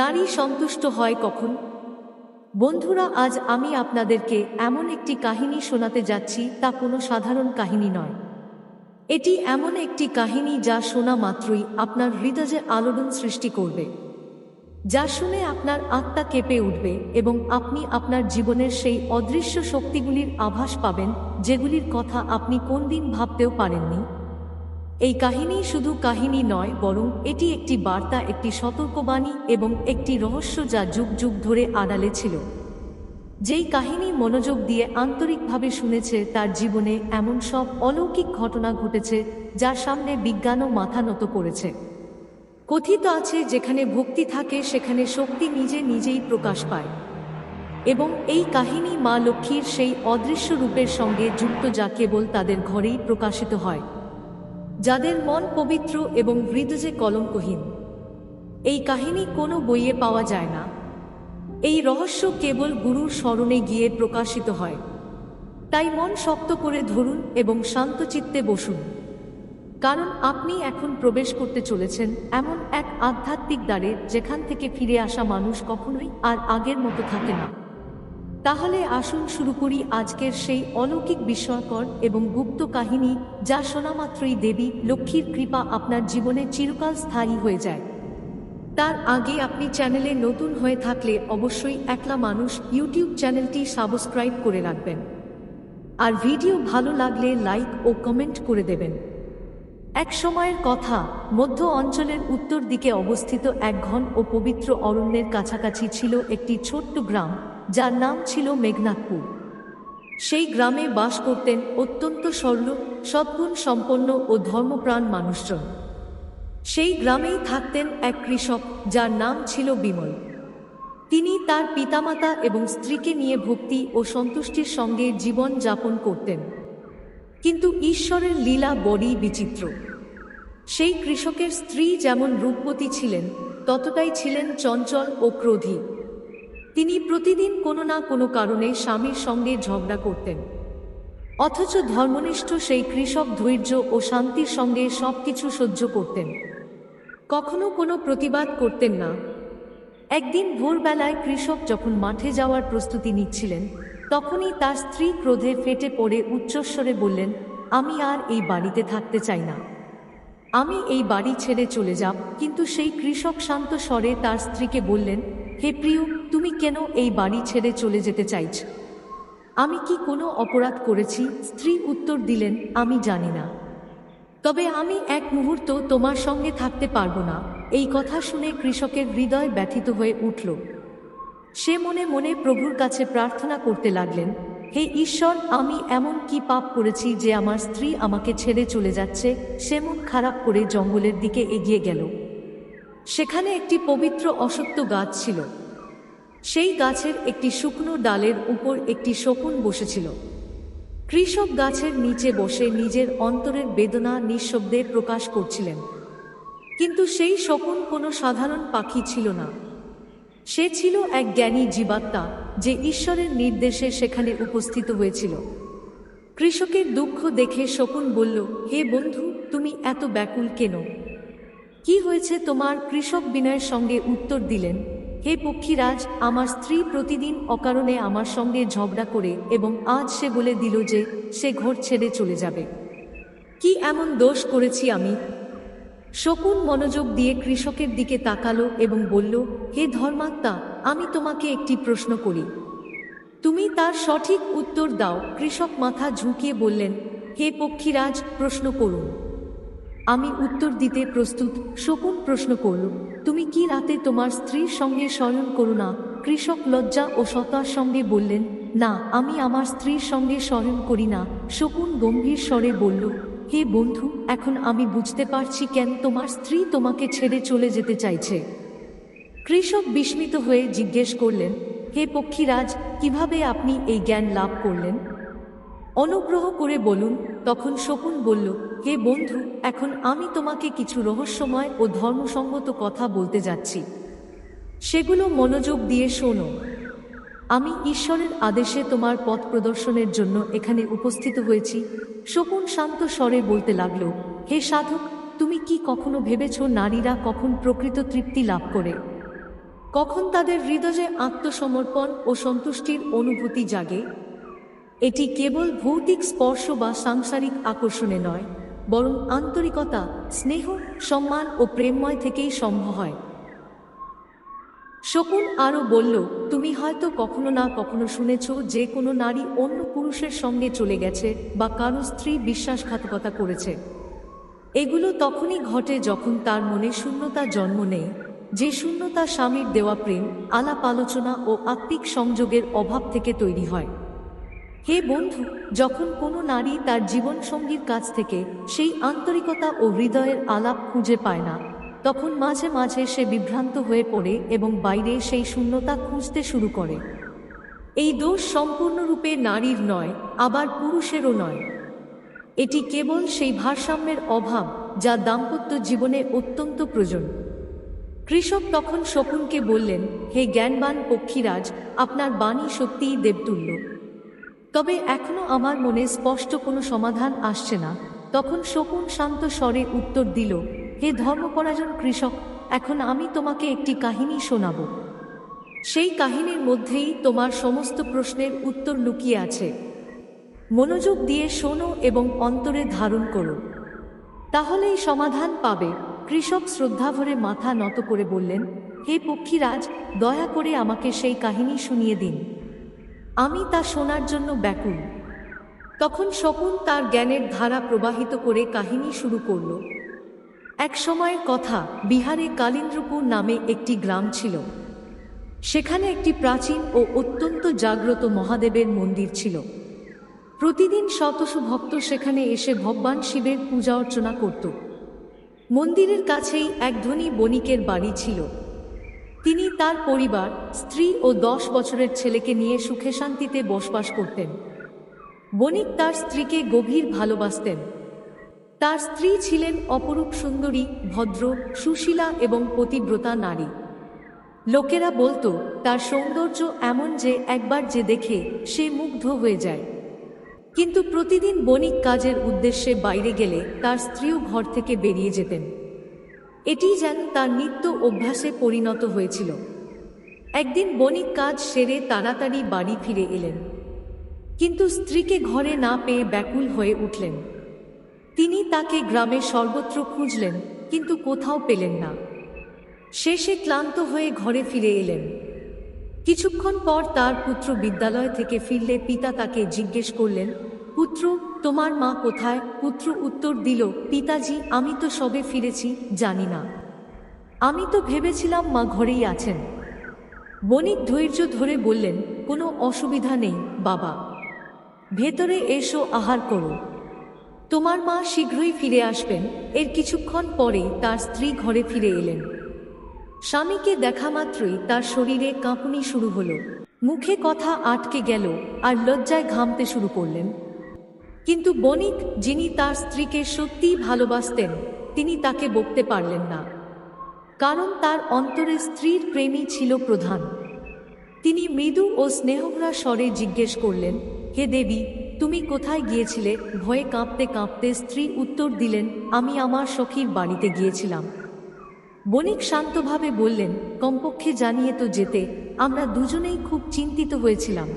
নারী সন্তুষ্ট হয় কখন? বন্ধুরা, আজ আমি আপনাদেরকে এমন একটি কাহিনী শোনাতে যাচ্ছি, তা কোনো সাধারণ কাহিনী নয়। এটি এমন একটি কাহিনী যা শোনা মাত্রই আপনার হৃদয়ে আলোড়ন সৃষ্টি করবে, যা শুনে আপনার আত্মা কেঁপে উঠবে এবং আপনি আপনার জীবনের সেই অদৃশ্য শক্তিগুলির আভাস পাবেন, যেগুলির কথা আপনি কোন দিন ভাবতেও পারেননি। এই কাহিনী শুধু কাহিনী নয়, বরং এটি একটি বার্তা, একটি সতর্কবাণী এবং একটি রহস্য যা যুগ যুগ ধরে আড়ালে ছিল। যেই কাহিনী মনোযোগ দিয়ে আন্তরিকভাবে শুনেছে, তার জীবনে এমন সব অলৌকিক ঘটনা ঘটেছে যার সামনে বিজ্ঞানও মাথা নত করেছে। কথিত আছে, যেখানে ভক্তি থাকে, সেখানে শক্তি নিজে নিজেই প্রকাশ পায়। এবং এই কাহিনী মা লক্ষ্মীর সেই অদৃশ্য রূপের সঙ্গে যুক্ত যা কেবল তাদের ঘরেই প্রকাশিত হয়। যাদের মন পবিত্র এবং হৃদয়ে কলঙ্কহীন। এই কাহিনী কোনো বইয়ে পাওয়া যায় না। এই রহস্য কেবল গুরুর স্মরণে গিয়ে প্রকাশিত হয়। তাই মন শক্ত করে ধরুন এবং শান্তচিত্তে বসুন। কারণ আপনি এখন প্রবেশ করতে চলেছেন এমন এক আধ্যাত্মিক দ্বারে যেখান থেকে ফিরে আসা মানুষ কখনোই আর আগের মতো থাকে না। তাহলে আসুন শুরু করি আজকের সেই অলৌকিক বিস্ময়কর এবং গুপ্ত কাহিনী যা শোনা মাত্রই দেবী লক্ষ্মীর কৃপা আপনার জীবনে চিরকাল স্থায়ী হয়ে যায়। তার আগে আপনি চ্যানেলে নতুন হয়ে থাকলে অবশ্যই একলা মানুষ ইউটিউব চ্যানেলটি সাবস্ক্রাইব করে রাখবেন। আর ভিডিও ভালো লাগলে লাইক ও কমেন্ট করে দেবেন। এক সময়ের কথা, মধ্য অঞ্চলের উত্তর দিকে অবস্থিত এক ঘন ও পবিত্র অরণ্যের কাছাকাছি ছিল একটি ছোট্ট গ্রাম। যার নাম ছিল মেঘনাথপুর। সেই গ্রামে বাস করতেন অত্যন্ত সরল, সদ্গুণ সম্পন্ন ও ধর্মপ্রাণ মানুষজন। সেই গ্রামেই থাকতেন এক কৃষক যার নাম ছিল বিমল। তিনি তার পিতামাতা এবং স্ত্রীকে নিয়ে ভক্তি ও সন্তুষ্টির সঙ্গে জীবন যাপন করতেন। কিন্তু ঈশ্বরের লীলা বড়ই বিচিত্র। সেই কৃষকের স্ত্রী যেমন রূপবতী ছিলেন, ততটাই ছিলেন চঞ্চল ও ক্রোধী। তিনি প্রতিদিন কোনো না কোনো কারণে স্বামীর সঙ্গে ঝগড়া করতেন। অথচ ধর্মনিষ্ঠ সেই কৃষক ধৈর্য ও শান্তির সঙ্গে সব কিছু সহ্য করতেন। কখনো কোনো প্রতিবাদ করতেন না। একদিন ভোরবেলায় কৃষক যখন মাঠে যাওয়ার প্রস্তুতি নিচ্ছিলেন, তখনই তার স্ত্রী ক্রোধে ফেটে পড়ে উচ্চস্বরে বললেন, আমি আর এই বাড়িতে থাকতে চাই না। আমি এই বাড়ি ছেড়ে চলে যাব। কিন্তু সেই কৃষক শান্ত স্বরে তার স্ত্রীকে বললেন হে প্রিয়, তুমি কেন এই বাড়ি ছেড়ে চলে যেতে চাইছ? আমি কি কোনো অপরাধ করেছি? স্ত্রী উত্তর দিলেন, আমি জানি না। তবে আমি এক মুহূর্ত তোমার সঙ্গে থাকতে পারব না। এই কথা শুনে কৃষকের হৃদয় ব্যথিত হয়ে উঠল। সে মনে মনে প্রভুর কাছে প্রার্থনা করতে লাগলেন, হে ঈশ্বর, আমি এমন কি পাপ করেছি যে আমার স্ত্রী আমাকে ছেড়ে চলে যাচ্ছে? সে মন খারাপ করে জঙ্গলের দিকে এগিয়ে গেল। সেখানে একটি পবিত্র অসত্য গাছ ছিল। সেই গাছের একটি শুকনো ডালের উপর একটি শকুন বসেছিল। কৃষক গাছের নিচে বসে নিজের অন্তরের বেদনা নিঃশব্দে প্রকাশ করছিলেন। কিন্তু সেই শকুন কোনো সাধারণ পাখি ছিল না। সে ছিল এক জ্ঞানী জীবাত্মা যে ঈশ্বরের নির্দেশে সেখানে উপস্থিত হয়েছিল। কৃষকের দুঃখ দেখে শকুন বলল, হে বন্ধু, তুমি এত ব্যাকুল কেন? কি হয়েছে তোমার কৃষক বিনয়ের সঙ্গে উত্তর দিলেন, হে পক্ষীরাজ, আমার স্ত্রী প্রতিদিন অকারণে আমার সঙ্গে ঝগড়া করে এবং আজ সে বলে দিল যে সে ঘর ছেড়ে চলে যাবে। কি এমন দোষ করেছি আমি? শকুন মনোযোগ দিয়ে কৃষকের দিকে তাকালো এবং বলল, হে ধর্মাত্মা, আমি তোমাকে একটি প্রশ্ন করি। তুমি তার সঠিক উত্তর দাও। কৃষক মাথা ঝুঁকিয়ে বললেন, হে পক্ষীরাজ, প্রশ্ন করুন। আমি উত্তর দিতে প্রস্তুত। শকুন প্রশ্ন করল, তুমি কি রাতে তোমার স্ত্রীর সঙ্গে শয়ন করো না? কৃষক লজ্জা ও সতার সঙ্গে বললেন, না, আমি আমার স্ত্রীর সঙ্গে শয়ন করি না। শকুন গম্ভীর স্বরে বলল, হে বন্ধু, এখন আমি বুঝতে পারছি কেন তোমার স্ত্রী তোমাকে ছেড়ে চলে যেতে চাইছে। কৃষক বিস্মিত হয়ে জিজ্ঞেস করলেন, হে পক্ষীরাজ, কীভাবে আপনি এই জ্ঞান লাভ করলেন? অনুগ্রহ করে বলুন, তখন শকুন বলল, হে বন্ধু, এখন আমি তোমাকে কিছু রহস্যময় ও ধর্মসঙ্গত কথা বলতে যাচ্ছি। সেগুলো মনোযোগ দিয়ে শোনো। আমি ঈশ্বরের আদেশে তোমার পথ প্রদর্শনের জন্য এখানে উপস্থিত হয়েছি। শকুন শান্ত স্বরে বলতে লাগল, হে সাধক, তুমি কি কখনো ভেবেছ নারীরা কখন প্রকৃত তৃপ্তি লাভ করে? কখন তাদের হৃদয়ে আত্মসমর্পণ ও সন্তুষ্টির অনুভূতি জাগে? এটি কেবল ভৌতিক স্পর্শ বা সাংসারিক আকর্ষণে নয়, বরং আন্তরিকতা, স্নেহ, সম্মান ও প্রেমময় থেকেই সম্ভব হয়। শকুন আরও বলল, তুমি হয়তো কখনো না কখনো শুনেছ যে কোনো নারী অন্য পুরুষের সঙ্গে চলে গেছে বা কারও স্ত্রী বিশ্বাসঘাতকতা করেছে। এগুলো তখনই ঘটে যখন তার মনে শূন্যতা জন্ম নেয়। যে শূন্যতা স্বামীর দেওয়া প্রেম, আলাপ আলোচনা ও আত্মিক সংযোগের অভাব থেকে তৈরি হয়। হে বন্ধু, যখন কোনো নারী তার জীবনসঙ্গীর কাছ থেকে সেই আন্তরিকতা ও হৃদয়ের আলাপ খুঁজে পায় না, তখন মাঝে মাঝে সে বিভ্রান্ত হয়ে পড়ে এবং বাইরে সেই শূন্যতা খুঁজতে শুরু করে। এই দোষ সম্পূর্ণরূপে নারীর নয়, আবার পুরুষেরও নয়। এটি কেবল সেই ভারসাম্যের অভাব যা দাম্পত্য জীবনে অত্যন্ত প্রয়োজন। কৃষক তখন শকুনকে বললেন, হে জ্ঞানবান পক্ষীরাজ, আপনার বাণী সত্যিই দেবতুল্য। তবে এখনও আমার মনে স্পষ্ট কোনো সমাধান আসছে না। তখন শকুন শান্ত স্বরে উত্তর দিল, হে ধর্মপরাজন কৃষক, এখন আমি তোমাকে একটি কাহিনী শোনাব। সেই কাহিনীর মধ্যেই তোমার সমস্ত প্রশ্নের উত্তর লুকিয়ে আছে। মনোযোগ দিয়ে শোনো এবং অন্তরে ধারণ করো। তাহলেই সমাধান পাবে। কৃষক শ্রদ্ধাভরে মাথা নত করে বললেন, হে পক্ষীরাজ, দয়া করে আমাকে সেই কাহিনী শুনিয়ে দিন। আমি তা শোনার জন্য ব্যাকুল। তখন শকুন তার জ্ঞানের ধারা প্রবাহিত করে কাহিনী শুরু করল। এক সময়ের কথা বিহারে কালিন্দ্রপুর নামে একটি গ্রাম ছিল। সেখানে একটি প্রাচীন ও অত্যন্ত জাগ্রত মহাদেবের মন্দির ছিল। প্রতিদিন শতশু ভক্ত সেখানে এসে ভগবান শিবের পূজা অর্চনা করত। মন্দিরের কাছেই এক ধনী বণিকের বাড়ি ছিল। তিনি তার পরিবার, স্ত্রী ও দশ বছরের ছেলেকে নিয়ে সুখে শান্তিতে বসবাস করতেন। বণিক তার স্ত্রীকে গভীর ভালোবাসতেন। তার স্ত্রী ছিলেন অপরূপ সুন্দরী, ভদ্র, সুশীলা এবং পতিব্রতা নারী। লোকেরা বলতো, তার সৌন্দর্য এমন যে একবার যে দেখে সে মুগ্ধ হয়ে যায়। কিন্তু প্রতিদিন বণিক কাজের উদ্দেশ্যে বাইরে গেলে তার স্ত্রীও ঘর থেকে বেরিয়ে যেতেন। এটি যেন তার নিত্য অভ্যাসে পরিণত হয়েছিল। একদিন বণিক কাজ সেরে তাড়াতাড়ি বাড়ি ফিরে এলেন। কিন্তু স্ত্রীকে ঘরে না পেয়ে ব্যাকুল হয়ে উঠলেন। তিনি তাকে গ্রামে সর্বত্র খুঁজলেন, কিন্তু কোথাও পেলেন না। শেষে ক্লান্ত হয়ে ঘরে ফিরে এলেন। কিছুক্ষণ পর তার পুত্র বিদ্যালয় থেকে ফিরলে পিতা তাকে জিজ্ঞেস করলেন পুত্র, তোমার মা কোথায়? পুত্র উত্তর দিল, পিতাজি, আমি তো সবে ফিরেছি, জানি না। আমি তো ভেবেছিলাম মা ঘরেই আছেন। বণিক ধৈর্য ধরে বললেন, কোনো অসুবিধা নেই, বাবা। ভেতরে এসো, আহার করো। তোমার মা শীঘ্রই ফিরে আসবেন। এর কিছুক্ষণ পরেই তার স্ত্রী ঘরে ফিরে এলেন। স্বামীকে দেখা মাত্রই তার শরীরে কাঁপুনি শুরু হলো। মুখে কথা আটকে গেল, আর লজ্জায় ঘামতে শুরু করলেন। কিন্তু বণিক যিনি তার স্ত্রীকে সত্যিই ভালোবাসতেন, তিনি তাকে বকতে পারলেন না। কারণ তার অন্তরে স্ত্রীর প্রেমই ছিল প্রধান। তিনি মৃদু ও স্নেহভরা স্বরে জিজ্ঞেস করলেন, হে দেবী, তুমি কোথায় গিয়েছিলে? ভয়ে কাঁপতে কাঁপতে স্ত্রী উত্তর দিলেন, আমি আমার সখীর বাড়িতে গিয়েছিলাম। বণিক শান্তভাবে বললেন, কমপক্ষে জানিয়ে তো যেতে, আমরা দুজনেই খুব চিন্তিত হয়েছিলাম।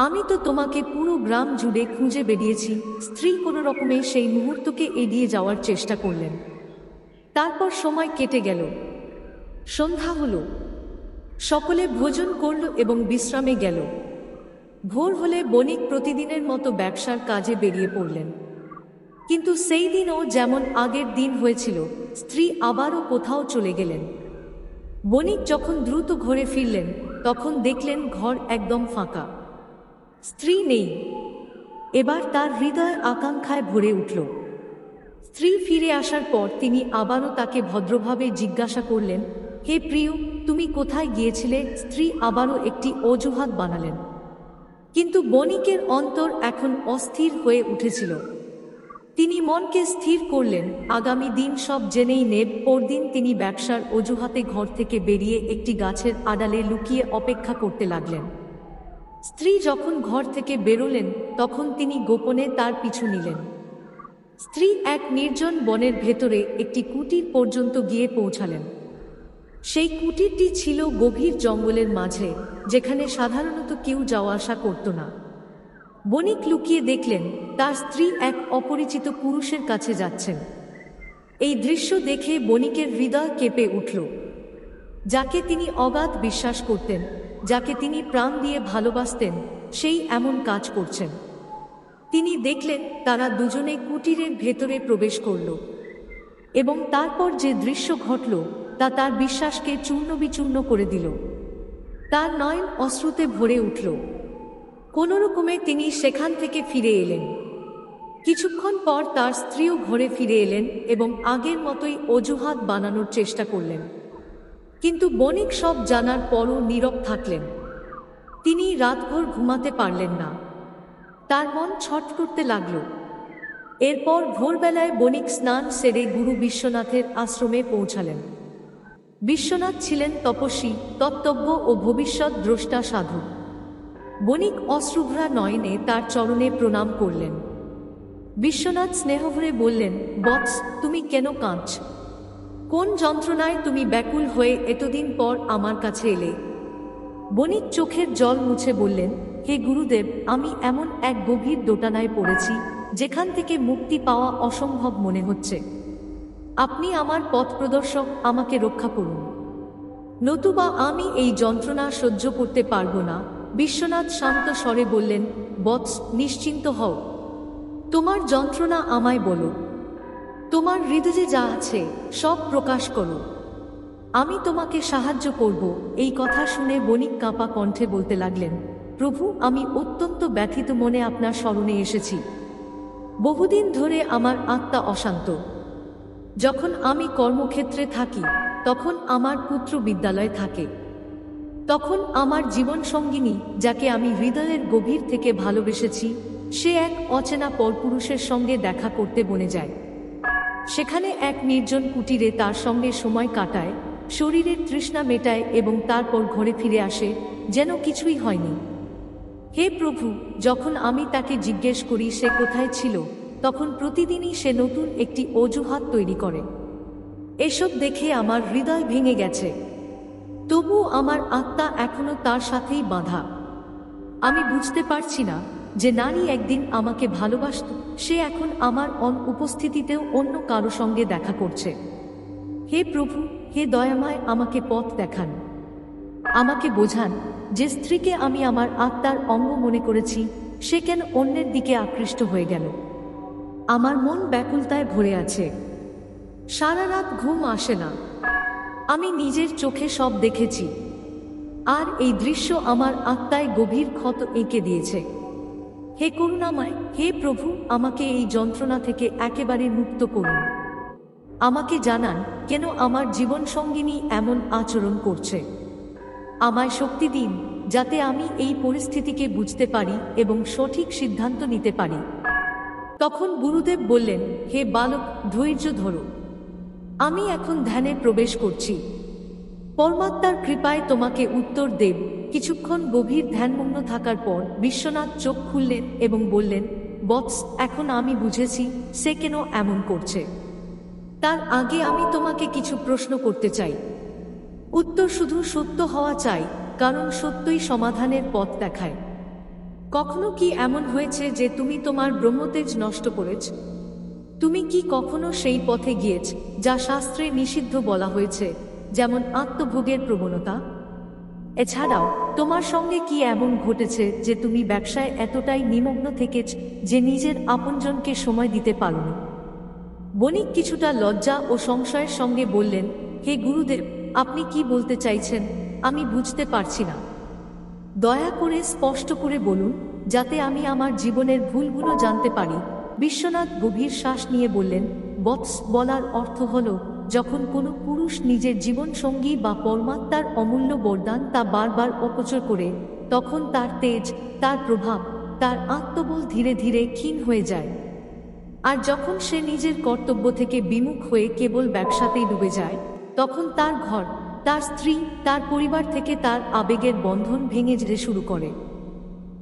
আমি তো তোমাকে পুরো গ্রাম জুড়ে খুঁজে বেরিয়েছি। স্ত্রী কোনো রকমে সেই মুহূর্তকে এড়িয়ে যাওয়ার চেষ্টা করলেন। তারপর সময় কেটে গেল। সন্ধ্যা হলো। সকলে ভোজন করল এবং বিশ্রামে গেল। ভোর হলে বণিক প্রতিদিনের মতো ব্যবসার কাজে বেরিয়ে পড়লেন। কিন্তু সেই দিনও যেমন আগের দিন হয়েছিল, স্ত্রী আবারও কোথাও চলে গেলেন। বণিক যখন দ্রুত ঘরে ফিরলেন, তখন দেখলেন ঘর একদম ফাঁকা। স্ত্রী নেই। এবার তার হৃদয় আকাঙ্ক্ষায় ভরে উঠল। স্ত্রী ফিরে আসার পর তিনি আবারও তাকে ভদ্রভাবে জিজ্ঞাসা করলেন, হে প্রিয়, তুমি কোথায় গিয়েছিলে? স্ত্রী আবারও একটি অজুহাত বানালেন। কিন্তু বণিকের অন্তর এখন অস্থির হয়ে উঠেছিল। তিনি মনকে স্থির করলেন, আগামী দিন সব জেনেই নেব। পরদিন তিনি ব্যবসার অজুহাতে ঘর থেকে বেরিয়ে একটি গাছের আড়ালে লুকিয়ে অপেক্ষা করতে লাগলেন। স্ত্রী যখন ঘর থেকে বেরোলেন, তখন তিনি গোপনে তার পিছু নিলেন। স্ত্রী এক নির্জন বনের ভেতরে একটি কুটির পর্যন্ত গিয়ে পৌঁছালেন। সেই কুটিরটি ছিল গভীর জঙ্গলের মাঝে, যেখানে সাধারণত কেউ যাওয়া আসা করত না। বণিক লুকিয়ে দেখলেন, তার স্ত্রী এক অপরিচিত পুরুষের কাছে যাচ্ছেন। এই দৃশ্য দেখে বণিকের হৃদয় কেঁপে উঠল, যাকে তিনি অগাধ বিশ্বাস করতেন। যাকে তিনি প্রাণ দিয়ে ভালোবাসতেন, সেই এমন কাজ করছেন। তিনি দেখলেন তারা দুজনে কুটিরের ভেতরে প্রবেশ করল এবং তারপর যে দৃশ্য ঘটল, তা তার বিশ্বাসকে চূর্ণবিচূর্ণ করে দিল। তার নয়ন অশ্রুতে ভরে উঠল। কোনো রকমে তিনি সেখান থেকে ফিরে এলেন। কিছুক্ষণ পর তার স্ত্রীও ঘরে ফিরে এলেন এবং আগের মতোই অজুহাত বানানোর চেষ্টা করলেন। কিন্তু বণিক সব জানার পরও নীরব থাকলেন। তিনি রাতভর ঘুমাতে পারলেন না। তার মন ছট করতে লাগল। এরপর ভোরবেলায় বণিক স্নান সেরে গুরু বিশ্বনাথের আশ্রমে পৌঁছালেন। বিশ্বনাথ ছিলেন তপস্বী, তত্ত্বজ্ঞ ও ভবিষ্যৎ দ্রষ্টা সাধু। বণিক অশ্রুভরা নয়নে তার চরণে প্রণাম করলেন। বিশ্বনাথ স্নেহভরে বললেন বৎস তুমি কেন কাঁদছ? কোন যন্ত্রণায় তুমি ব্যাকুল হয়ে এতদিন পর আমার কাছে এলে? বণিক চোখের জল মুছে বললেন, হে গুরুদেব, আমি এমন এক গভীর দোটানায় পড়েছি, যেখান থেকে মুক্তি পাওয়া অসম্ভব মনে হচ্ছে। আপনি আমার পথ প্রদর্শক, আমাকে রক্ষা করুন। নতুবা আমি এই যন্ত্রণা সহ্য করতে পারব না। বিশ্বনাথ শান্ত স্বরে বললেন, বৎস, নিশ্চিন্ত হও। তোমার যন্ত্রণা আমায় বলো। তোমার হৃদয়ে যা আছে, সব প্রকাশ করো। আমি তোমাকে সাহায্য করব, এই কথা শুনে বণিক কাঁপা কণ্ঠে বলতে লাগলেন, প্রভু, আমি অত্যন্ত ব্যথিত মনে আপনার স্মরণে এসেছি। বহুদিন ধরে আমার আত্মা অশান্ত। যখন আমি কর্মক্ষেত্রে থাকি, তখন আমার পুত্র বিদ্যালয়ে থাকে। তখন আমার জীবন সঙ্গিনী, যাকে আমি হৃদয়ের গভীর থেকে ভালোবেসেছি, সে এক অচেনা পরপুরুষের সঙ্গে দেখা করতে বনে যায়। সেখানে এক নির্জন কুটিরে তার সঙ্গে সময় কাটায়, শরীরের তৃষ্ণা মেটায় এবং তারপর ঘরে ফিরে আসে, যেন কিছুই হয়নি। হে প্রভু, যখন আমি তাকে জিজ্ঞেস করি সে কোথায় ছিল, তখন প্রতিদিনই সে নতুন একটি অজুহাত তৈরি করে। এসব দেখে আমার হৃদয় ভেঙে গেছে। তবু আমার আত্মা এখনও তার সাথেই বাঁধা। আমি বুঝতে পারছি না যে নারী একদিন আমাকে ভালোবাসত, সে এখন আমার অনুপস্থিতিতেও অন্য কারও সঙ্গে দেখা করছে। হে প্রভু, হে দয়াময়, আমাকে পথ দেখান। আমাকে বোঝান যে স্ত্রীকে আমি আমার আত্মার অঙ্গ মনে করেছি, সে কেন অন্যের দিকে আকৃষ্ট হয়ে গেল। আমার মন ব্যাকুলতায় ভরে আছে। সারা রাত ঘুম আসে না। আমি নিজের চোখে সব দেখেছি। আর এই দৃশ্য আমার আত্মায় গভীর ক্ষত এঁকে দিয়েছে। হে করুণাময়, হে প্রভু, আমাকে এই যন্ত্রণা থেকে একেবারে মুক্ত করুন। আমাকে জানান, কেন আমার জীবন সঙ্গিনী এমন আচরণ করছে। আমায় শক্তি দিন, যাতে আমি এই পরিস্থিতিকে বুঝতে পারি এবং সঠিক সিদ্ধান্ত নিতে পারি। তখন গুরুদেব বললেন, হে বালক, ধৈর্য ধরো। আমি এখন ধ্যানে প্রবেশ করছি। পরমাত্মার কৃপায় তোমাকে উত্তর দেব। কিছুক্ষণ গভীর ধ্যানমগ্ন থাকার পর বিশ্বনাথ চোখ খুললেন এবং বললেন, বক্স, এখন আমি বুঝেছি, সে কেন এমন করছে। তার আগে আমি তোমাকে কিছু প্রশ্ন করতে চাই। উত্তর শুধু সত্য হওয়া চাই, কারণ সত্যই সমাধানের পথ দেখায়। কখনো কি এমন হয়েছে যে তুমি তোমার ব্রহ্মতেজ নষ্ট করেছ? তুমি কি কখনো সেই পথে গিয়েছ যা শাস্ত্রে নিষিদ্ধ বলা হয়েছে, যেমন আত্মভোগের প্রবণতা? এছাড়াও, তোমার সঙ্গে কি এমন ঘটেছে যে তুমি ব্যবসায় এতটাই নিমগ্ন থেকেছ যে নিজের আপনজনকে সময় দিতে পারোনি বণিক কিছুটা লজ্জা ও সংশয়ের সঙ্গে বললেন, হে গুরুদেব, আপনি কি বলতে চাইছেন? আমি বুঝতে পারছি না। দয়া করে স্পষ্ট করে বলুন, যাতে আমি আমার জীবনের ভুলগুলো জানতে পারি। বিশ্বনাথ গভীর শ্বাস নিয়ে বললেন বৎস বলার অর্থ হল যখন কোনো পুরুষ নিজের জীবন সঙ্গী বা পরমাত্মার অমূল্য বরদান তা বারবার অপচয় করে, তখন তার তেজ, তার প্রভাব, তার আত্মবল ধীরে ধীরে ক্ষীণ হয়ে যায়। আর যখন সে নিজের কর্তব্য থেকে বিমুখ হয়ে কেবল ব্যবসাতেই ডুবে যায়, তখন তার ঘর, তার স্ত্রী, তার পরিবার থেকে তার আবেগের বন্ধন ভেঙে যেতে শুরু করে।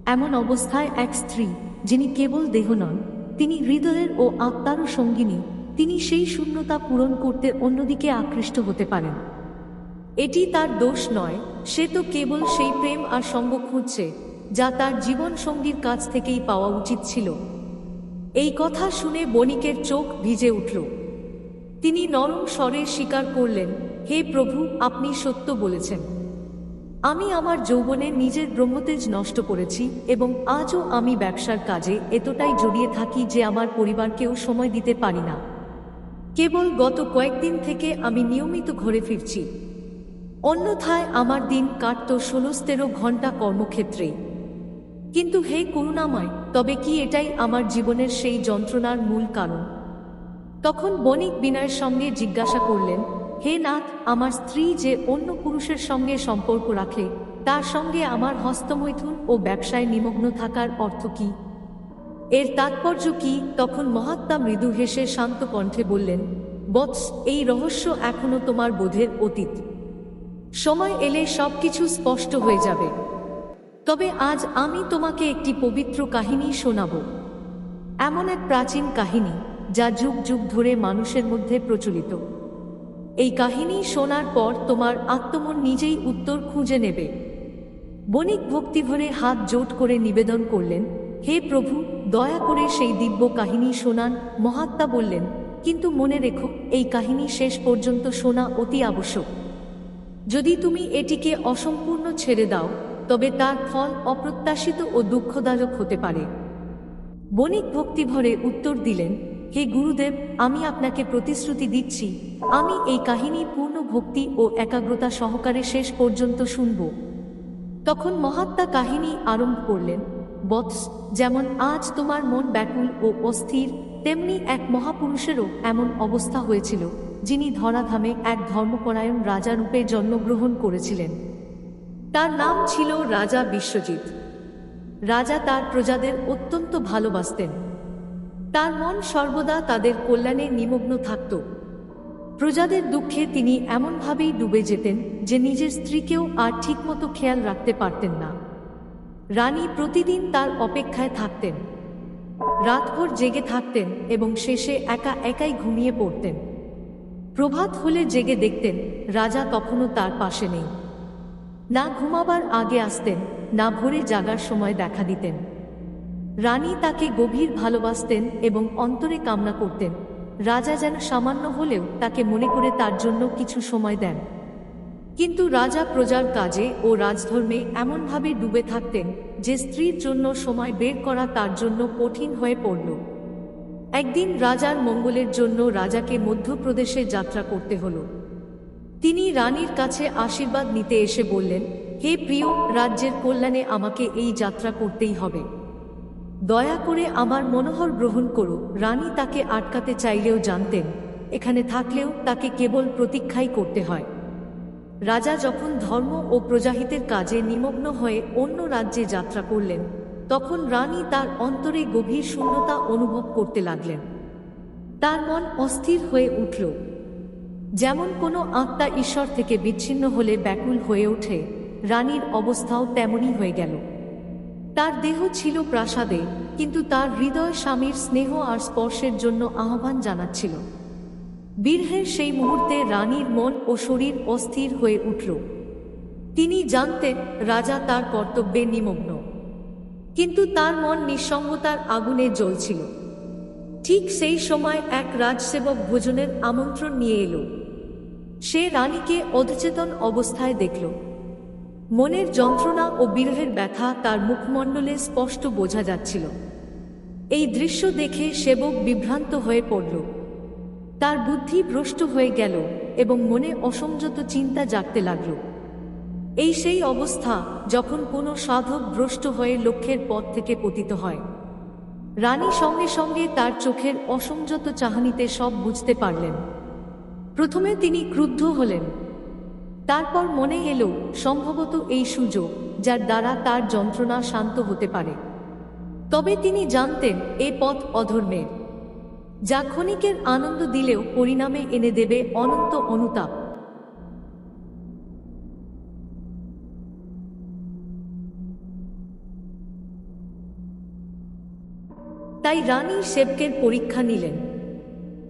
এমন অবস্থায় এক স্ত্রী, যিনি কেবল দেহ নন, তিনি হৃদয়ের ও আত্মারও সঙ্গিনী তিনি সেই শূন্যতা পূরণ করতে অন্যদিকে আকৃষ্ট হতে পারেন। এটি তার দোষ নয়, সে তো কেবল সেই প্রেম আর সঙ্গ খুঁজছে, যা তার জীবন সঙ্গীর কাছ থেকেই পাওয়া উচিত ছিল। এই কথা শুনে বণিকের চোখ ভিজে উঠল। তিনি নরম স্বরে স্বীকার করলেন, হে প্রভু, আপনি সত্য বলেছেন। আমি আমার যৌবনে নিজের ব্রহ্মতেজ নষ্ট করেছি এবং আজও আমি ব্যবসার কাজে এতটাই জড়িয়ে থাকি যে আমার পরিবারকেও সময় দিতে পারি না। কেবল গত কয়েকদিন থেকে আমি নিয়মিত ঘরে ফিরছি। অন্যথায় আমার দিন কাটত ষোলো তেরো ঘণ্টা কর্মক্ষেত্রেই কিন্তু হে করুণাময়, তবে কি এটাই আমার জীবনের সেই যন্ত্রণার মূল কারণ? তখন বণিক বিনয়ের সঙ্গে জিজ্ঞাসা করলেন, হে নাথ, আমার স্ত্রী যে অন্য পুরুষের সঙ্গে সম্পর্ক রাখে, তার সঙ্গে আমার হস্তমৈথুন ও ব্যবসায় নিমগ্ন থাকার অর্থ কি? এর তাৎপর্য কি? তখন মহাত্মা মৃদু হেসে শান্ত কণ্ঠে বললেন, বৎস, এই রহস্য এখনও তোমার বোধের অতীত। সময় এলে সবকিছু স্পষ্ট হয়ে যাবে। তবে আজ আমি তোমাকে একটি পবিত্র কাহিনী শোনাব। এমন এক প্রাচীন কাহিনী, যা যুগ যুগ ধরে মানুষের মধ্যে প্রচলিত। এই কাহিনী শোনার পর তোমার আত্মমন নিজেই উত্তর খুঁজে নেবে। বণিক ভক্তিভরে হাত জোট করে নিবেদন করলেন হে প্রভু, দয়া করে সেই দিব্য কাহিনী শোনান। মহাত্মা বললেন, কিন্তু মনে রেখো, এই কাহিনী শেষ পর্যন্ত শোনা অতি আবশ্যক। যদি তুমি এটিকে অসম্পূর্ণ ছেড়ে দাও, তবে তার ফল অপ্রত্যাশিত ও দুঃখদায়ক হতে পারে। বণিক ভক্তিভরে উত্তর দিলেন, হে গুরুদেব, আমি আপনাকে প্রতিশ্রুতি দিচ্ছি, আমি এই কাহিনী পূর্ণ ভক্তি ও একাগ্রতা সহকারে শেষ পর্যন্ত শুনব। তখন মহাত্মা কাহিনী আরম্ভ করলেন বৎস যেমন আজ তোমার মন ব্যাকুল ও অস্থির, তেমনি এক মহাপুরুষেরও এমন অবস্থা হয়েছিল, যিনি ধরাধামে এক ধর্মপরায়ণ রাজা রূপে জন্মগ্রহণ করেছিলেন। তার নাম ছিল রাজা বিশ্বজিৎ। রাজা তার প্রজাদের অত্যন্ত ভালোবাসতেন। তার মন সর্বদা তাদের কল্যাণে নিমগ্ন থাকত। প্রজাদের দুঃখে তিনি এমনভাবেই ডুবে যেতেন, যে নিজের স্ত্রীকেও আর ঠিকমতো খেয়াল রাখতে পারতেন না। রানী প্রতিদিন তার অপেক্ষায় থাকতেন। রাতভর জেগে থাকতেন এবং শেষে একা একাই ঘুমিয়ে পড়তেন। প্রভাত হলে জেগে দেখতেন রাজা তখনও তার পাশে নেই। না ঘুমাবার আগে আসতেন, না ভোরে জাগার সময় দেখা দিতেন। রানী তাকে গভীর ভালোবাসতেন এবং অন্তরে কামনা করতেন। রাজা যেন সামান্য হলেও তাকে মনে করে তার জন্য কিছু সময় দেন। কিন্তু রাজা প্রজার কাজে ও রাজধর্মে এমনভাবে ডুবে থাকতেন যে স্ত্রীর জন্য সময় বের করা তার জন্য কঠিন হয়ে পড়ল। একদিন রাজার মঙ্গলের জন্য রাজাকে মধ্যপ্রদেশে যাত্রা করতে হল। তিনি রানীর কাছে আশীর্বাদ নিতে এসে বললেন, হে প্রিয়, রাজ্যের কল্যাণে আমাকে এই যাত্রা করতেই হবে। দয়া করে আমার মনোহর গ্রহণ করো। রানী তাকে আটকাতে চাইলেও জানতেন। এখানে থাকলেও তাকে কেবল প্রতীক্ষাই করতে হয়। রাজা যখন ধর্ম ও প্রজাহিতের কাজে নিমগ্ন হয়ে অন্য রাজ্যে যাত্রা করলেন, তখন রানী তার অন্তরে গভীর শূন্যতা অনুভব করতে লাগলেন। তার মন অস্থির হয়ে উঠল। যেমন কোনো আত্মা ঈশ্বর থেকে বিচ্ছিন্ন হলে ব্যাকুল হয়ে ওঠে, রানীর অবস্থাও তেমনই হয়ে গেল। তার দেহ ছিল প্রাসাদে, কিন্তু তার হৃদয় স্বামীর স্নেহ আর স্পর্শের জন্য আহ্বান জানাচ্ছিল। বীরহের সেই মুহূর্তে রানীর মন ও শরীর অস্থির হয়ে উঠল। তিনি জানতেন রাজা তার কর্তব্যে নিমগ্ন। কিন্তু তার মন নিঃসঙ্গতার আগুনে জ্বলছিল। ঠিক সেই সময় এক রাজসেবক ভোজনের আমন্ত্রণ নিয়ে এলো। সে রানীকে অধচেতন অবস্থায় দেখল। মনের যন্ত্রণা ও বিরহের ব্যথা তার মুখমণ্ডলে স্পষ্ট বোঝা যাচ্ছিল। এই দৃশ্য দেখে সেবক বিভ্রান্ত হয়ে পড়ল। তার বুদ্ধি ভ্রষ্ট হয়ে গেল এবং মনে অসংযত চিন্তা জাগতে লাগল। এই সেই অবস্থা যখন কোনো সাধক ভ্রষ্ট হয়ে লক্ষ্যের পথ থেকে পতিত হয়। রানী সঙ্গে সঙ্গে তার চোখের অসংযত চাহানিতে সব বুঝতে পারলেন। প্রথমে তিনি ক্রুদ্ধ হলেন। তারপর মনে এলো সম্ভবত এই সুযোগ যার দ্বারা তার যন্ত্রণা শান্ত হতে পারে। তবে তিনি জানতেন এ পথ অধর্মের। যা ক্ষণিকের আনন্দ দিলেও পরিণামে এনে দেবে অনন্ত অনুতাপ। তাই রানী সেবকের পরীক্ষা নিলেন।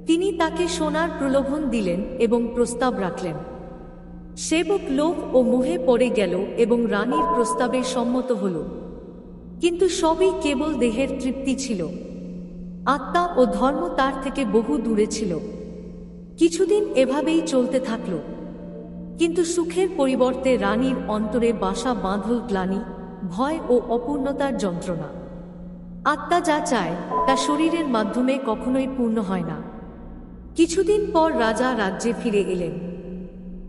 তিনি তাকে সোনার প্রলোভন দিলেন এবং প্রস্তাব রাখলেন। সেবক লোভ ও মোহে পড়ে গেল এবং রানীর প্রস্তাবে সম্মত হল। কিন্তু সবই কেবল দেহের তৃপ্তি ছিল। আত্মা ও ধর্ম তার থেকে বহু দূরে ছিল। কিছুদিন এভাবেই চলতে থাকল। কিন্তু সুখের পরিবর্তে রানীর অন্তরে বাসা বাঁধল গ্লানি ভয় ও অপূর্ণতার যন্ত্রণা। আত্মা যা চায়, তা শরীরের মাধ্যমে কখনোই পূর্ণ হয় না। কিছুদিন পর রাজা রাজ্যে ফিরে এলেন।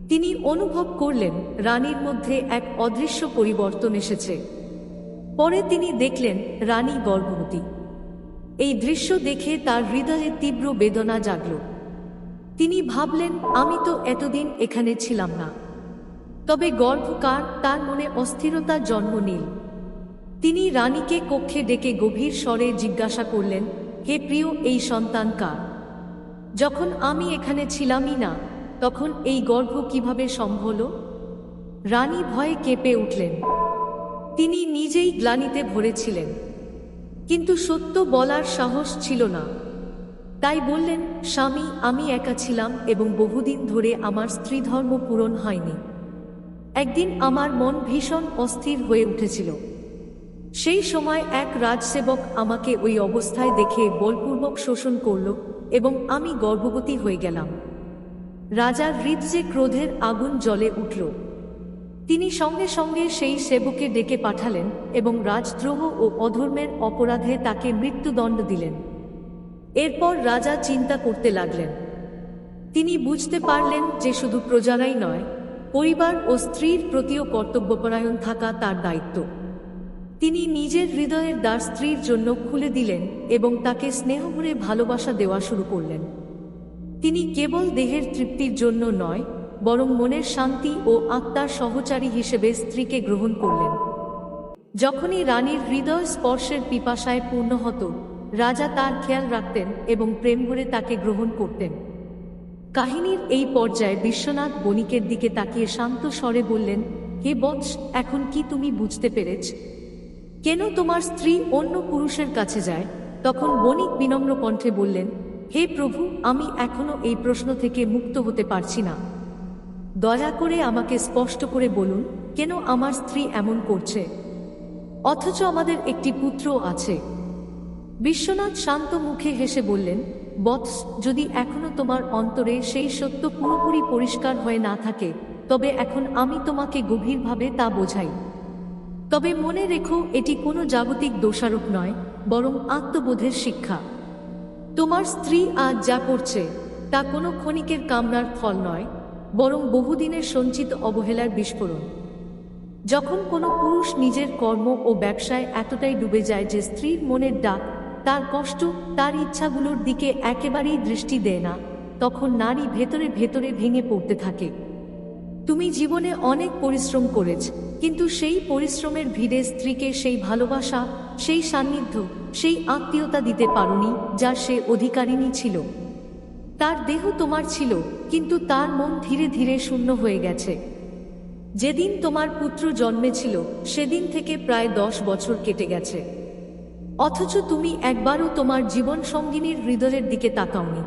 তিনি অনুভব করলেন রানীর মধ্যে এক অদৃশ্য পরিবর্তন এসেছে। পরে তিনি দেখলেন রানী গর্ভবতী। এই দৃশ্য দেখে তার হৃদয়ে তীব্র বেদনা জাগল। তিনি ভাবলেন, আমি তো এতদিন এখানে ছিলাম না। তবে গর্ভকার, তার মনে অস্থিরতা জন্ম নিল। তিনি রানীকে কক্ষে ডেকে গভীর স্বরে জিজ্ঞাসা করলেন, হে প্রিয়, এই সন্তান কার? যখন আমি এখানে ছিলামই না, তখন এই গর্ভ কীভাবে সম্ভল? রানী ভয়ে কেঁপে উঠলেন। তিনি নিজেই গ্লানিতে ভরেছিলেন। কিন্তু সত্য বলার সাহস ছিল না। তাই বললেন, স্বামী, আমি একা ছিলাম এবং বহুদিন ধরে আমার স্ত্রী ধর্ম পূরণ হয়নি। একদিন আমার মন ভীষণ অস্থির হয়ে উঠেছিল। সেই সময় এক রাজসেবক আমাকে ওই অবস্থায় দেখে বলপূর্বক শোষণ করল এবং আমি গর্ভবতী হয়ে গেলাম। রাজার হৃদ যে ক্রোধের আগুন জ্বলে উঠল। তিনি সঙ্গে সঙ্গে সেই সেবকে ডেকে পাঠালেন এবং রাজদ্রোহ ও অধর্মের অপরাধে তাকে মৃত্যুদণ্ড দিলেন। এরপর রাজা চিন্তা করতে লাগলেন। তিনি বুঝতে পারলেন যে শুধু প্রজারাই নয়, পরিবার ও স্ত্রীর প্রতিও কর্তব্যপরায়ণ থাকা তার দায়িত্ব। তিনি নিজের হৃদয়ের দ্বার স্ত্রীর জন্য খুলে দিলেন এবং তাকে স্নেহভরে ভালোবাসা দেওয়া শুরু করলেন। তিনি কেবল দেহের তৃপ্তির জন্য নয় বরং মনের শান্তি ও আত্মার সহচারী হিসেবে স্ত্রীকে গ্রহণ করলেন। যখনই রানীর হৃদয় স্পর্শের পিপাসায় পূর্ণ হতো, রাজা তার খেয়াল রাখতেন এবং প্রেম ভরে তাকে গ্রহণ করতেন। কাহিনীর এই পর্যায়ে বিশ্বনাথ বণিকের দিকে তাকিয়ে শান্ত স্বরে বললেন, হে বৎস, এখন কি তুমি বুঝতে পেরেছ? কেন তোমার স্ত্রী অন্য পুরুষের কাছে যায়? তখন বণিক বিনম্র কণ্ঠে বললেন, হে প্রভু, আমি এখনও এই প্রশ্ন থেকে মুক্ত হতে পারছি না। দয়া করে আমাকে স্পষ্ট করে বলুন, কেন আমার স্ত্রী এমন করছে? অথচ আমাদের একটি পুত্র আছে। বিশ্বনাথ শান্ত মুখে হেসে বললেন, বৎস, যদি এখনও তোমার অন্তরে সেই সত্য পুরোপুরি পরিষ্কার হয়ে না থাকে, তবে এখন আমি তোমাকে গভীরভাবে তা বোঝাই। তবে মনে রেখো, এটি কোনো জাগতিক দোষারোপ নয়, বরং আত্মবোধের শিক্ষা। তোমার স্ত্রী আজ যা করছে, তা কোনো ক্ষণিকের কামনার ফল নয় বরং বহুদিনের সঞ্চিত অবহেলার বিস্ফোরণ। যখন কোনো পুরুষ নিজের কর্ম ও ব্যবসায় এতটাই ডুবে যায় যে স্ত্রীর মনের ডাক তার কষ্ট, তার ইচ্ছাগুলোর দিকে একেবারেই দৃষ্টি দেয় না, তখন নারী ভেতরে ভেতরে ভেঙে পড়তে থাকে। তুমি জীবনে অনেক পরিশ্রম করেছ, কিন্তু সেই পরিশ্রমের ভিড়ে স্ত্রীকে সেই ভালোবাসা, সেই সান্নিধ্য, সেই আত্মীয়তা দিতে পারোনি যার সে অধিকারিণী ছিল। তার দেহ তোমার ছিল, কিন্তু তার মন ধীরে ধীরে শূন্য হয়ে গেছে। যেদিন তোমার পুত্র জন্মেছিল, সেদিন থেকে প্রায় দশ বছর কেটে গেছে। অথচ তুমি একবারও তোমার জীবন সঙ্গিনীর হৃদয়ের দিকে তাকাওনি।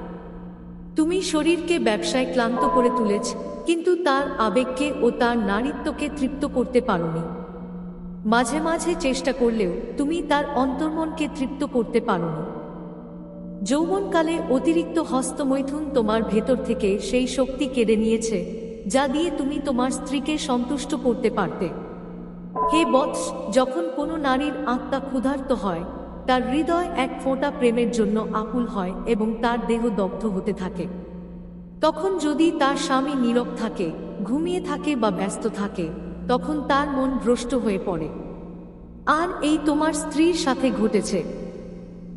তুমি শরীরকে ব্যবসায় ক্লান্ত করে তুলেছ, কিন্তু তার আবেগকে ও তার নারীত্বকে তৃপ্ত করতে পারোনি। মাঝে মাঝে চেষ্টা করলেও তুমি তার অন্তর্মনকে তৃপ্ত করতে পারোনি। যৌবনকালে অতিরিক্ত হস্তমৈথুন তোমার ভেতর থেকে সেই শক্তি কেড়ে নিয়েছে, যা দিয়ে তুমি তোমার স্ত্রীকে সন্তুষ্ট করতে পারতে। হে বৎস, যখন কোনো নারীর আত্মা ক্ষুধার্ত হয়, তার হৃদয় এক ফোঁটা প্রেমের জন্য আকুল হয় এবং তার দেহ দগ্ধ হতে থাকে। তখন যদি তার স্বামী নীরব থাকে, ঘুমিয়ে থাকে বা ব্যস্ত থাকে, তখন তার মন ভ্রষ্ট হয়ে পড়ে। আর এই তোমার স্ত্রীর সাথে ঘটেছে।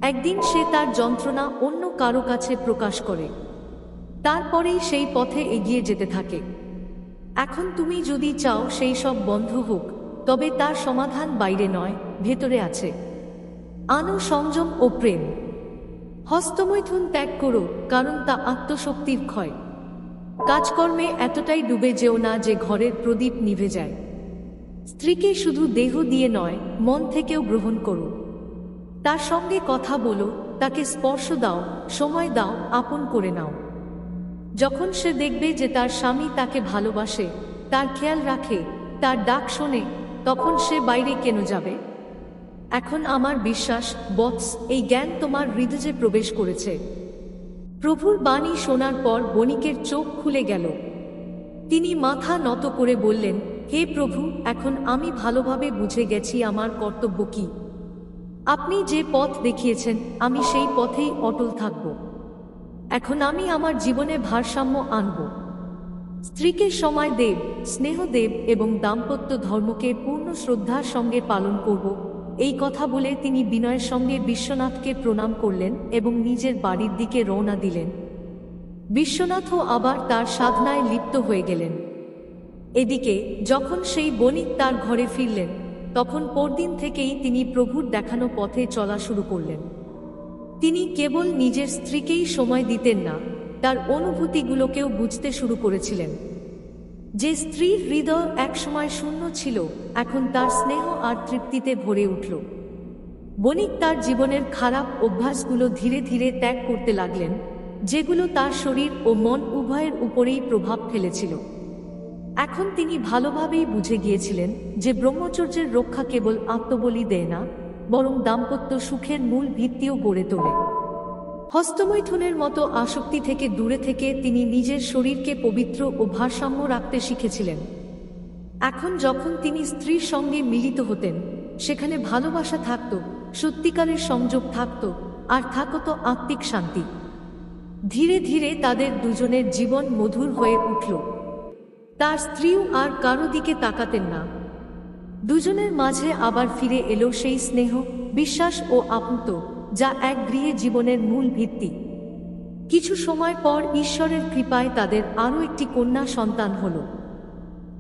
একদিন সে তার যন্ত্রণা অন্য কারও কাছে প্রকাশ করে। তারপরেই সেই পথে এগিয়ে যেতে থাকে। এখন তুমি যদি চাও সেই সব বন্ধ হোক, তবে তার সমাধান বাইরে নয়, ভেতরে আছে। আনো সংযম ও প্রেম। হস্তমৈথুন ত্যাগ করো, কারণ তা আত্মশক্তির ক্ষয়। কাজকর্মে এতটাই ডুবে যেও না যে ঘরের প্রদীপ নিভে যায়। স্ত্রীকে শুধু দেহ দিয়ে নয়, মন থেকেও গ্রহণ করো। তার সঙ্গে কথা বলো, তাকে স্পর্শ দাও, সময় দাও, আপন করে নাও। যখন সে দেখবে যে তার স্বামী তাকে ভালোবাসে, তার খেয়াল রাখে, তার ডাক শোনে, তখন সে বাইরে কেন যাবে? এখন আমার বিশ্বাস, বৎস, এই জ্ঞান তোমার হৃদয়ে প্রবেশ করেছে। প্রভুর বাণী শোনার পর বণিকের চোখ খুলে গেল। তিনি মাথা নত করে বললেন, হে প্রভু, এখন আমি ভালোভাবে বুঝে গেছি আমার কর্তব্য কি? আপনি যে পথ দেখিয়েছেন, আমি সেই পথেই অটল থাকব। এখন আমি আমার জীবনে ভারসাম্য আনব। স্ত্রীকে সময় দেব, স্নেহ দেব এবং দাম্পত্য ধর্মকে পূর্ণ শ্রদ্ধার সঙ্গে পালন করব। এই কথা বলে তিনি বিনয়ের সঙ্গে বিশ্বনাথকে প্রণাম করলেন এবং নিজের বাড়ির দিকে রওনা দিলেন। বিশ্বনাথও আবার তার সাধনায় লিপ্ত হয়ে গেলেন। এদিকে, যখন সেই বণিক তার ঘরে ফিরলেন তখন পরদিন থেকেই তিনি প্রভুর দেখানো পথে চলা শুরু করলেন। তিনি কেবল নিজের স্ত্রীকেই সময় দিতেন না, তার অনুভূতিগুলোকেও বুঝতে শুরু করেছিলেন। যে স্ত্রীর হৃদয় একসময় শূন্য ছিল, এখন তার স্নেহ আর তৃপ্তিতে ভরে উঠল। বণিক তার জীবনের খারাপ অভ্যাসগুলো ধীরে ধীরে ত্যাগ করতে লাগলেন, যেগুলো তার শরীর ও মন উভয়ের উপরেই প্রভাব ফেলেছিল। এখন তিনি ভালোভাবেই বুঝে গিয়েছিলেন যে ব্রহ্মচর্যের রক্ষা কেবল আত্মবলি দেয় না, বরং দাম্পত্য সুখের মূল ভিত্তিও গড়ে তোলে। হস্তমৈথুনের মতো আসক্তি থেকে দূরে থেকে তিনি নিজের শরীরকে পবিত্র ও ভারসাম্য রাখতে শিখেছিলেন। এখন যখন তিনি স্ত্রীর সঙ্গে মিলিত হতেন, সেখানে ভালোবাসা থাকত, সত্যিকারের সংযোগ থাকত, আর থাকত আত্মিক শান্তি। ধীরে ধীরে তাদের দুজনের জীবন মধুর হয়ে উঠল। তার স্ত্রীও আর কারও দিকে তাকাতেন না। দুজনের মাঝে আবার ফিরে এলো সেই স্নেহ, বিশ্বাস ও আপন্ত যা এক গৃহে জীবনের মূল ভিত্তি। কিছু সময় পর ঈশ্বরের কৃপায় তাদের আরও একটি কন্যা সন্তান হল।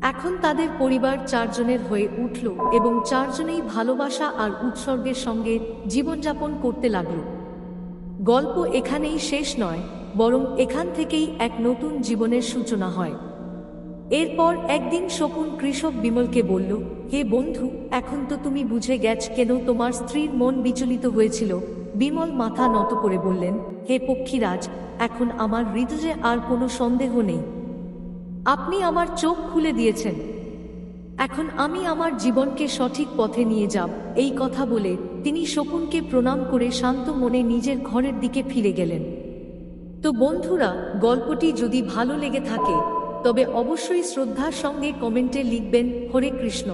এখন তাদের পরিবার চারজনের হয়ে উঠল এবং চারজনেই ভালোবাসা আর উৎসর্গের সঙ্গে জীবনযাপন করতে লাগল। গল্প এখানেই শেষ নয়, বরং এখান থেকেই এক নতুন জীবনের সূচনা হয়। এরপর একদিন শকুন কৃষক বিমলকে বলল, হে বন্ধু, এখন তো তুমি বুঝে গেছ কেন তোমার স্ত্রীর মন বিচলিত হয়েছিল। বিমল মাথা নত করে বললেন, হে পক্ষীরাজ, এখন আমার হৃদয়ে আর কোনো সন্দেহ নেই। আপনি আমার চোখ খুলে দিয়েছেন। এখন আমি আমার জীবনকে সঠিক পথে নিয়ে যাব। এই কথা বলে তিনি শকুনকে প্রণাম করে শান্ত মনে নিজের ঘরের দিকে ফিরে গেলেন। তো বন্ধুরা, গল্পটি যদি ভালো লেগে থাকে তবে অবশ্যই শ্রদ্ধার সঙ্গে কমেন্টে লিখবেন হরে কৃষ্ণ।